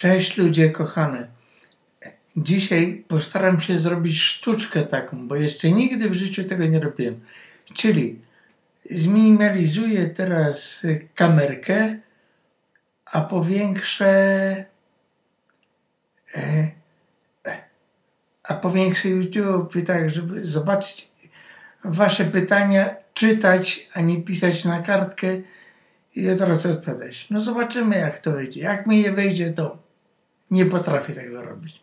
Cześć ludzie kochane. Dzisiaj postaram się zrobić sztuczkę taką, bo jeszcze nigdy w życiu tego nie robiłem. Czyli zminimalizuję teraz kamerkę, a powiększę e, a powiększę YouTube, tak, żeby zobaczyć wasze pytania, czytać, a nie pisać na kartkę i od razu odpowiadać. No zobaczymy, jak to wyjdzie. Jak mi je wyjdzie, to nie potrafię tego robić.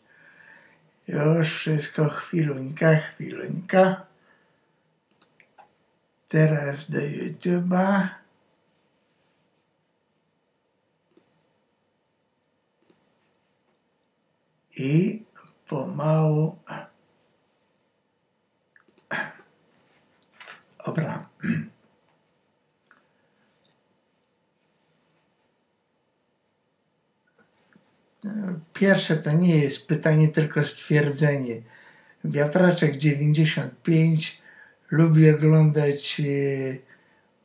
Już wszystko, chwiluńka, chwiluńka. Teraz do YouTube'a. I pomału. Dobra. Pierwsze to nie jest pytanie, tylko stwierdzenie. Wiatraczek 95 lubi oglądać e,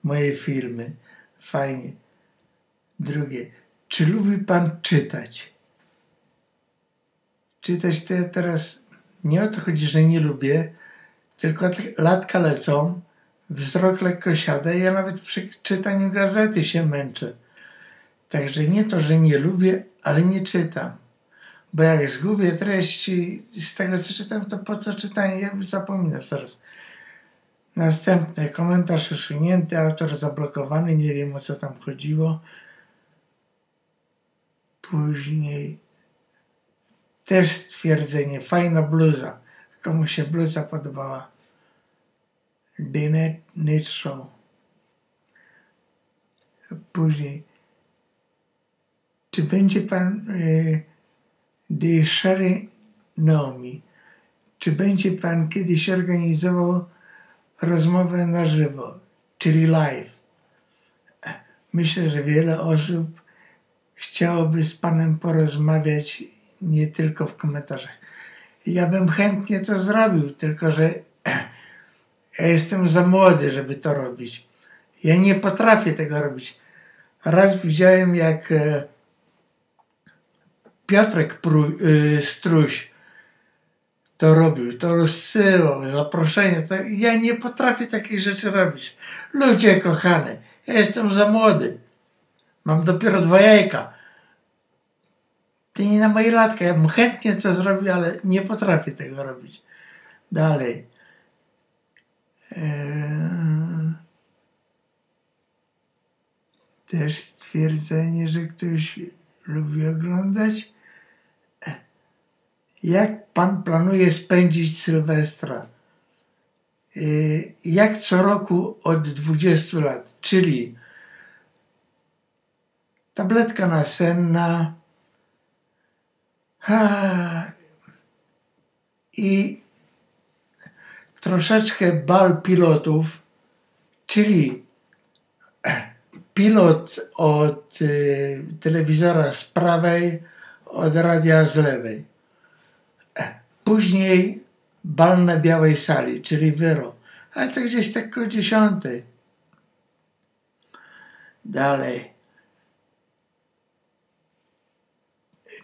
moje filmy. Fajnie. Drugie. Czy lubi pan czytać? Czytać to ja teraz nie o to chodzi, że nie lubię, tylko latka lecą, wzrok lekko siada i ja nawet przy czytaniu gazety się męczę. Także nie to, że nie lubię, ale nie czytam. Bo jak zgubię treści z tego, co czytam, to po co czytanie? Ja zapominam zaraz. Następny komentarz usunięty, autor zablokowany, nie wiem o co tam chodziło. Później też stwierdzenie, fajna bluza. Komu się bluza podobała? Dinet Knit Show. Później czy będzie pan e, de Sherry Nomi, czy będzie pan kiedyś organizował rozmowę na żywo, czyli live? Myślę, że wiele osób chciałoby z panem porozmawiać nie tylko w komentarzach. Ja bym chętnie to zrobił, tylko że ja jestem za młody, żeby to robić. Ja nie potrafię tego robić. Raz widziałem, jak e, Piotrek Pró- y, Struś to robił, to rozsyłał, zaproszenie. To ja nie potrafię takich rzeczy robić. Ludzie kochane, ja jestem za młody. Mam dopiero dwa jajka. Ty nie na moje latka. Ja bym chętnie to zrobił, ale nie potrafię tego robić. Dalej. Eee... Też stwierdzenie, że ktoś lubi oglądać. Jak pan planuje spędzić Sylwestra? Y, jak co roku od 20 lat, czyli tabletka nasenna i troszeczkę bal pilotów, czyli pilot od y, telewizora z prawej, od radia z lewej. Później bal na białej sali, czyli wyro. Ale to gdzieś tak koło dziesiątej. Dalej.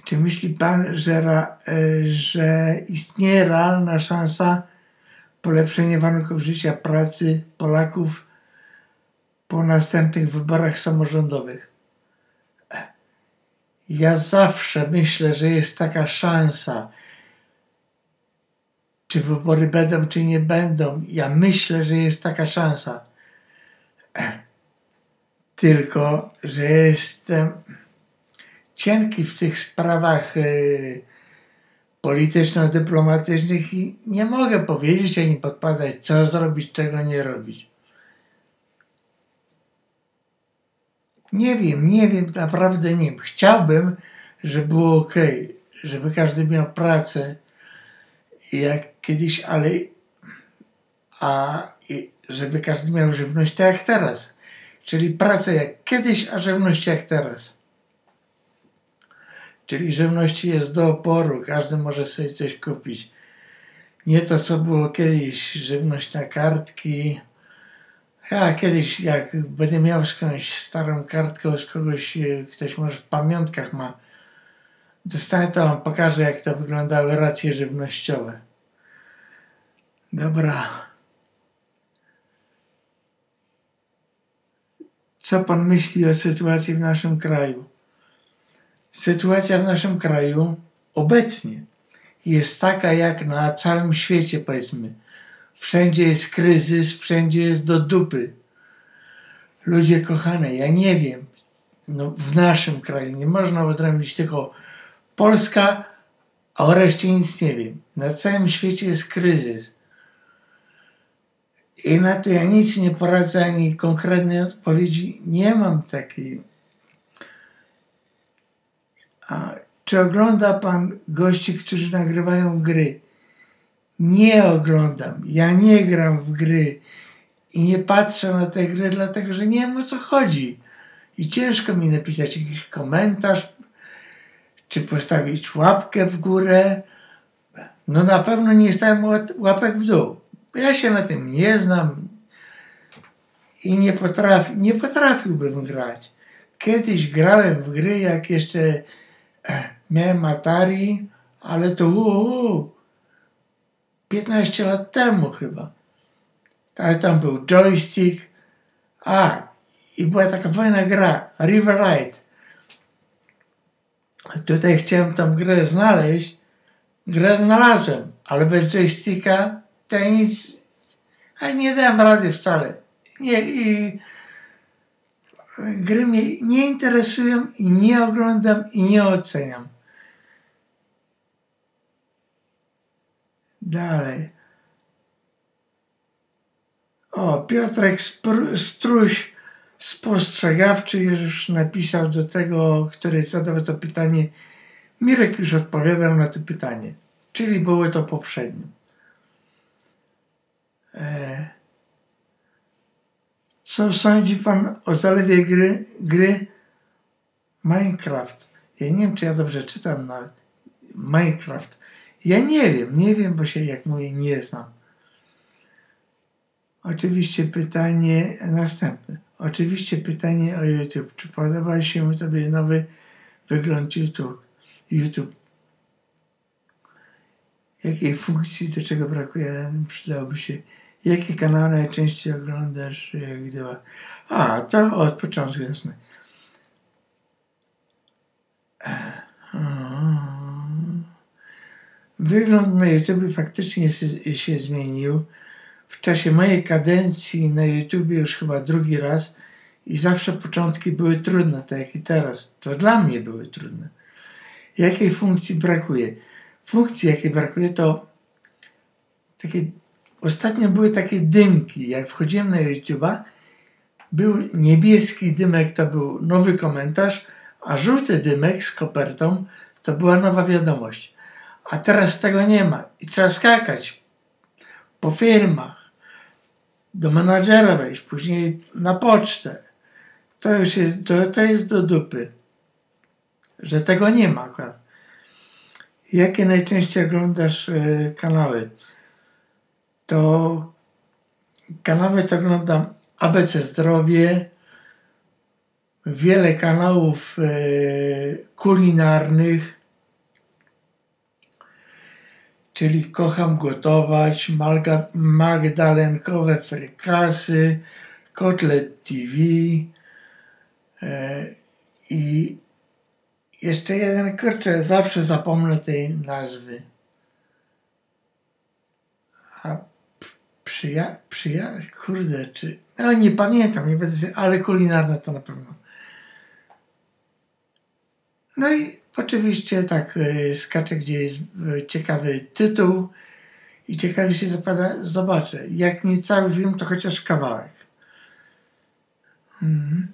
Czy myśli pan, że, y, że istnieje realna szansa polepszenia warunków życia pracy Polaków po następnych wyborach samorządowych. Ja zawsze myślę, że jest taka szansa. Czy wybory będą, czy nie będą. Ja myślę, że jest taka szansa. Tylko, że jestem cienki w tych sprawach y, polityczno-dyplomatycznych i nie mogę powiedzieć ani podpadać, co zrobić, czego nie robić. Nie wiem, nie wiem, naprawdę nie wiem. Chciałbym, żeby było ok, żeby każdy miał pracę jak kiedyś, ale a żeby każdy miał żywność tak jak teraz. Czyli pracę jak kiedyś, a żywność jak teraz. Czyli żywności jest do oporu, każdy może sobie coś kupić. Nie to, co było kiedyś, żywność na kartki, ja kiedyś, jak będę miał skądś starą kartkę z kogoś, e, ktoś może w pamiątkach ma dostanę, to wam pokażę, jak to wyglądały racje żywnościowe. Dobra. Co pan myśli o sytuacji w naszym kraju? Sytuacja w naszym kraju obecnie jest taka jak na całym świecie, powiedzmy. Wszędzie jest kryzys, wszędzie jest do dupy. Ludzie kochane, ja nie wiem, no, w naszym kraju nie można odrębnić tylko Polska, a o reszcie nic nie wiem. Na całym świecie jest kryzys. I na to ja nic nie poradzę, ani konkretnej odpowiedzi nie mam takiej. A czy ogląda pan gości, którzy nagrywają gry? Nie oglądam. Ja nie gram w gry i nie patrzę na te gry, dlatego że nie wiem o co chodzi. I ciężko mi napisać jakiś komentarz, czy postawić łapkę w górę. No na pewno nie stawiam łapek w dół. Ja się na tym nie znam i nie, potrafi, nie potrafiłbym grać. Kiedyś grałem w gry, jak jeszcze e, miałem Atari, ale to uu, 15 lat temu chyba. Ale tam był joystick. A, i była taka fajna gra, River Ride. Tutaj chciałem tą grę znaleźć. Grę znalazłem, ale bez joysticka ja nic, a nie dałem rady wcale. Nie, i gry mnie nie interesują i nie oglądam i nie oceniam. Dalej. O, Piotrek Struś spostrzegawczy już napisał do tego, który zadał to pytanie. Mirek już odpowiadał na to pytanie, czyli było to poprzednio. E, co sądzi pan o zalewie gry, gry Minecraft? Ja nie wiem, czy ja dobrze czytam nawet. Minecraft. Ja nie wiem, nie wiem, bo się, jak mówię, nie znam. Oczywiście pytanie następne. Oczywiście pytanie o YouTube. Czy podoba się Tobie nowy wygląd YouTube? YouTube. Jakiej funkcji, do czego brakuje, przydałoby się Jakie kanały najczęściej oglądasz? Gdy... A, to od początku jasne. Wygląd na YouTube faktycznie się zmienił. W czasie mojej kadencji na YouTube już chyba drugi raz i zawsze początki były trudne, tak jak i teraz. To dla mnie były trudne. Jakiej funkcji brakuje? Funkcji, jakiej brakuje, to takie Ostatnio były takie dymki. Jak wchodziłem na YouTube'a, był niebieski dymek, to był nowy komentarz, a żółty dymek z kopertą to była nowa wiadomość. A teraz tego nie ma i trzeba skakać po firmach, do menadżera wejść, później na pocztę. To już jest, to, to jest do dupy, że tego nie ma. Jakie najczęściej oglądasz y, kanały? To kanały to oglądam ABC Zdrowie, wiele kanałów e, kulinarnych, czyli Kocham Gotować, Magdalenkowe Frykasy, Kotlet TV e, i jeszcze jeden, kurczę, zawsze zapomnę tej nazwy. A przyja, przyja, kurde, czy, no nie pamiętam, nie będę, ale kulinarne to na pewno. No i oczywiście tak e, skaczę, gdzie jest e, ciekawy tytuł i ciekawie się zapada, zobaczę. Jak nie cały film, to chociaż kawałek. Hmm.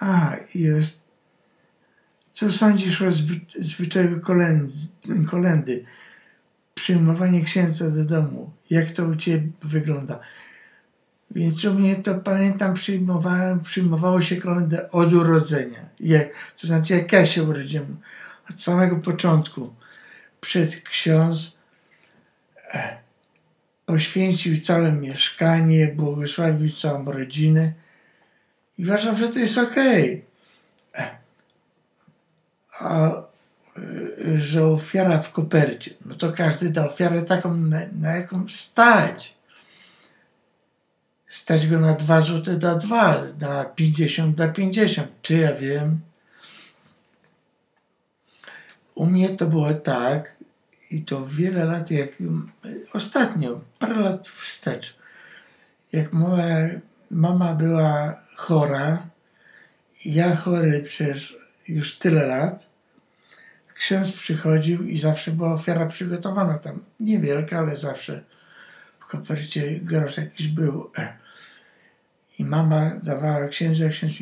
A, jest. Co sądzisz o zwy, zwyczaju kolendy? Przyjmowanie księdza do domu. Jak to u Ciebie wygląda? Więc u mnie to pamiętam, przyjmowałem, przyjmowało się kolendę od urodzenia. Je, to znaczy, jak ja się urodziłem, od samego początku. Przed ksiądz e, poświęcił całe mieszkanie, błogosławił całą rodzinę i uważam, że to jest okej. Okay. a y, że ofiara w kopercie, no to każdy da ofiarę taką, na, na jaką stać. Stać go na 2 zł da 2, na 50 da 50. Czy ja wiem? U mnie to było tak, i to wiele lat, jak ostatnio, parę lat wstecz, jak moja mama była chora, ja chory przez już tyle lat, ksiądz przychodził i zawsze była ofiara przygotowana tam, niewielka, ale zawsze w kopercie grosz jakiś był. I mama dawała księdzu, a ksiądz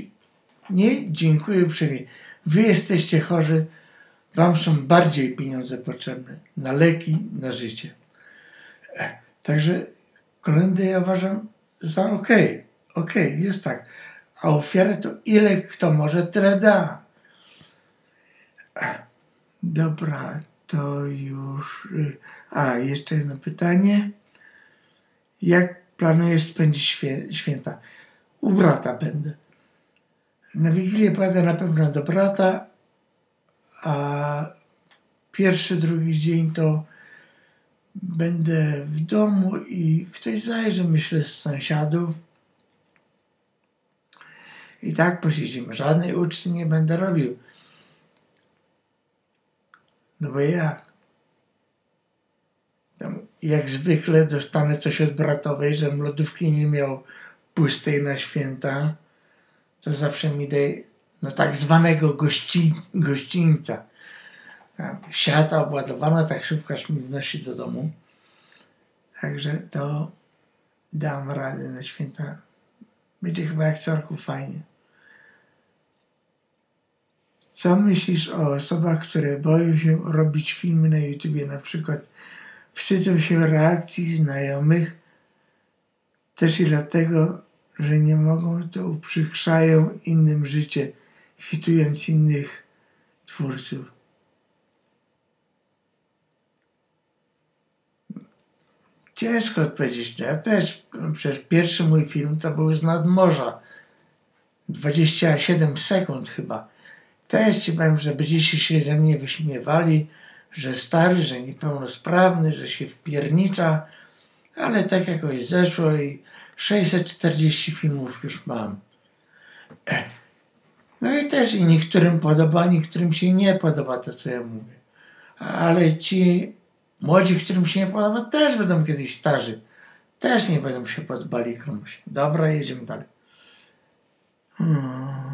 nie, dziękuję uprzejmie. Wy jesteście chorzy, wam są bardziej pieniądze potrzebne na leki, na życie. Także kolendy ja uważam za okej. Okay. Okej, okay, jest tak. A ofiarę to ile kto może, tyle da. Dobra, to już. Y, a, jeszcze jedno pytanie. Jak planujesz spędzić świę, święta? U brata będę. Na Wigilię pojadę na pewno do brata, a pierwszy, drugi dzień to będę w domu i ktoś zajrzy, myślę, z sąsiadów. I tak posiedzimy. Żadnej uczty nie będę robił. No bo jak? Jak zwykle dostanę coś od bratowej, że lodówki nie miał pustej na święta, to zawsze mi daje no tak zwanego gości, gościńca. Siata obładowana, taksówkarz mi wnosi do domu. Także to dam radę na święta. Będzie chyba jak co fajnie. Co myślisz o osobach, które boją się robić filmy na YouTubie, na przykład wstydzą się reakcji znajomych, też i dlatego, że nie mogą, to uprzykrzają innym życie, hitując innych twórców. Ciężko odpowiedzieć. No ja też, przecież pierwszy mój film to był z nadmorza. 27 sekund chyba. Też ci powiem, że będziecie się ze mnie wyśmiewali, że stary, że niepełnosprawny, że się wpiernicza, ale tak jakoś zeszło i 640 filmów już mam. No i też i niektórym podoba, niektórym się nie podoba to, co ja mówię. Ale ci młodzi, którym się nie podoba, też będą kiedyś starzy. Też nie będą się podobali komuś. Dobra, jedziemy dalej. Hmm.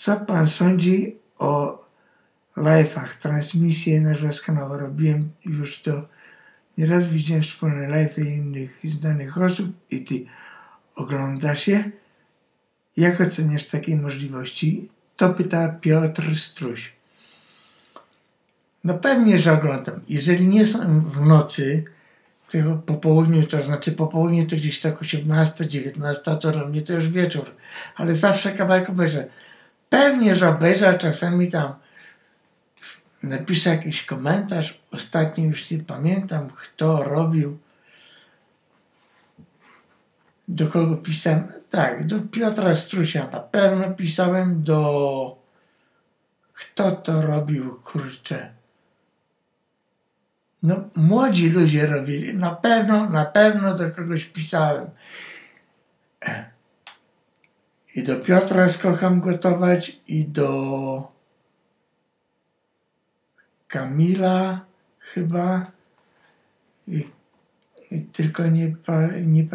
Co pan sądzi o live'ach, transmisje naszego kanału? Robiłem już to nieraz, widziałem wspólne live'y innych znanych osób i ty oglądasz je. Jak oceniasz takie możliwości? To pyta Piotr Struś. No pewnie, że oglądam. Jeżeli nie są w nocy, tego po południu, to znaczy po południu to gdzieś tak 18, 19, to dla mnie to już wieczór. Ale zawsze kawałek obejrzę. Pewnie, że obejrzę, a czasami tam napiszę jakiś komentarz. Ostatnio już nie pamiętam, kto robił. Do kogo pisałem? Tak, do Piotra Strusia na pewno pisałem, do... Kto to robił, kurczę? No, młodzi ludzie robili. Na pewno, na pewno do kogoś pisałem. I do Piotra skocham gotować, i do Kamila chyba. I, i tylko nie, nie,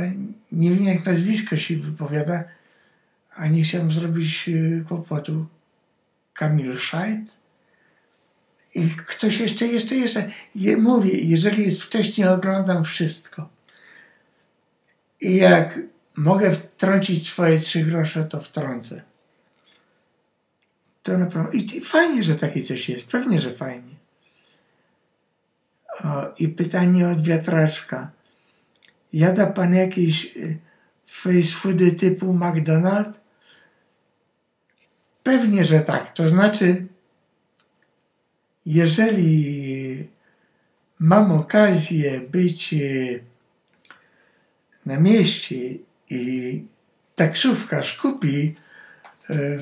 nie wiem, jak nazwisko się wypowiada, a nie chciałem zrobić y, kłopotu. Kamil Szajt? I ktoś jeszcze, jeszcze, jeszcze. Je, mówię, jeżeli jest wcześniej, oglądam wszystko. I jak mogę wtrącić swoje trzy grosze, to wtrącę. To naprawdę. I, I fajnie, że takie coś jest. Pewnie, że fajnie. O, I pytanie od wiatraczka. Jada pan jakieś y, face typu McDonald's? Pewnie, że tak. To znaczy, jeżeli mam okazję być e, na mieście i taksówkarz kupi e,